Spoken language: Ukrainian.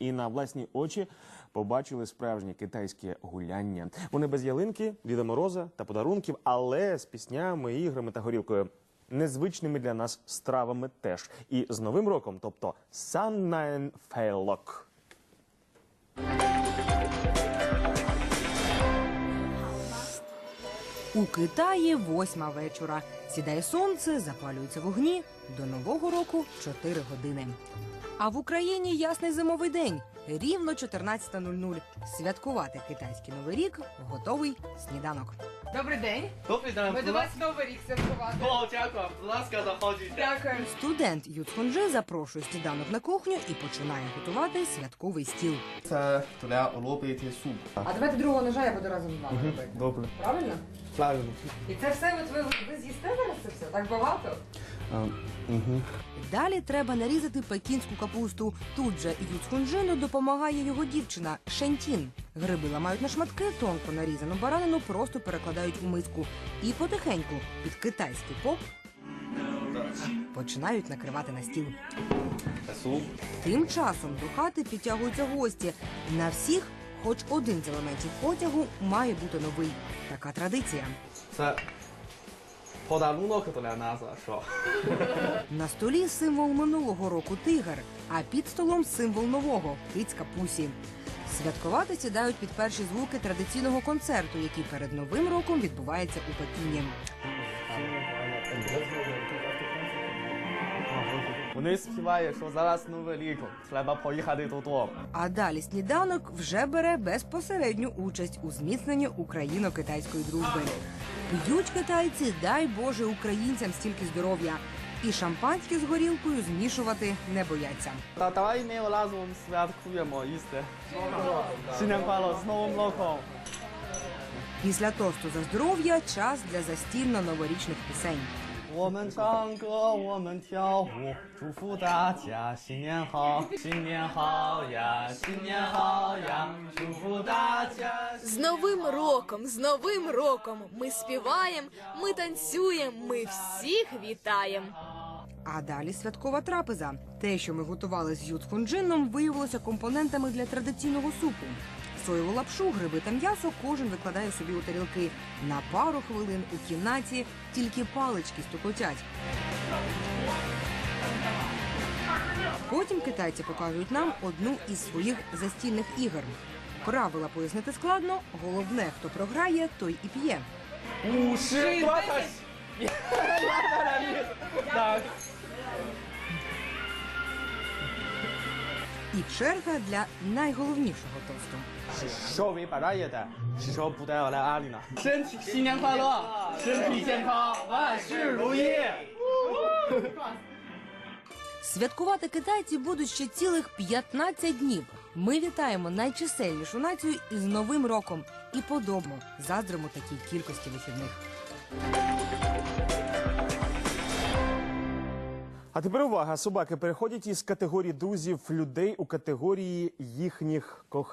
і на власні очі побачили справжнє китайське гуляння. Вони без ялинки, Діда Мороза та подарунків, але з піснями, іграми та горілкою. Незвичними для нас стравами теж. І з Новим роком, тобто Сан Найн Фейлок. У Китаї восьма вечора. Сідає сонце, запалюються вогні. До нового року 4 години. А в Україні ясний зимовий день. Рівно 14.00. Святкувати китайський новий рік готовий сніданок. Добрий день. Добрий день, Ми до вас новий рік святкувати. О, дякую, будь ласка, заходіть. Дякую. Студент Юцхонджи запрошує сніданок на кухню і починає готувати святковий стіл. Це для улюбити суп. А давайте другого ножа я буду разом з вами робити. Добре. Правильно? Правильно. І це все от ви, ви з'їсте зараз це все? Так багато? Угу. Далі треба нарізати пекінську капусту. Тут же Юцхунджину допомагає його дівчина Шентін. Гриби ламають на шматки, тонко нарізану баранину просто перекладають у миску і потихеньку під китайський поп починають накривати на стіл. Тим часом до хати підтягуються гості. На всіх, хоч один з елементів потягу, має бути новий. Така традиція. Це подарунок для нас, що? На столі символ минулого року тигр, а під столом символ нового кицька пусі. Святкувати сідають під перші звуки традиційного концерту, який перед новим роком відбувається у Пекіні. Вони співають, що зараз новий рік, треба поїхати додому. А далі сніданок вже бере безпосередню участь у зміцненні україно-китайської дружби. П'ють китайці, дай Боже українцям стільки здоров'я. І шампанське з горілкою змішувати не бояться. Та давай ми разом святкуємо їсти. Сіням пало з Новим роком. Після тосту за здоров'я час для застільно-новорічних пісень. 我们唱歌，我们跳舞，祝福大家新年好，新年好呀，新年好呀，祝福大家。 З Новим роком, з Новим роком ми співаємо, ми танцюємо, ми всіх вітаємо. А далі святкова трапеза. Те, що ми готували з юцхунджином, виявилося компонентами для традиційного супу. Соєву лапшу, гриби та м'ясо кожен викладає собі у тарілки. На пару хвилин у кімнаті тільки палички стукотять. Потім китайці показують нам одну із своїх застільних ігор. Правила пояснити складно. Головне, хто програє, той і п'є. Так. І черга для найголовнішого тосту. Що ви бажаєте? Що буде Аліна? Святкувати китайці будуть ще цілих 15 днів. Ми вітаємо найчисельнішу націю із новим роком і подобно дому заздримо такій кількості вихідних. А тепер увага, собаки переходять із категорії друзів людей у категорії їхніх коханців.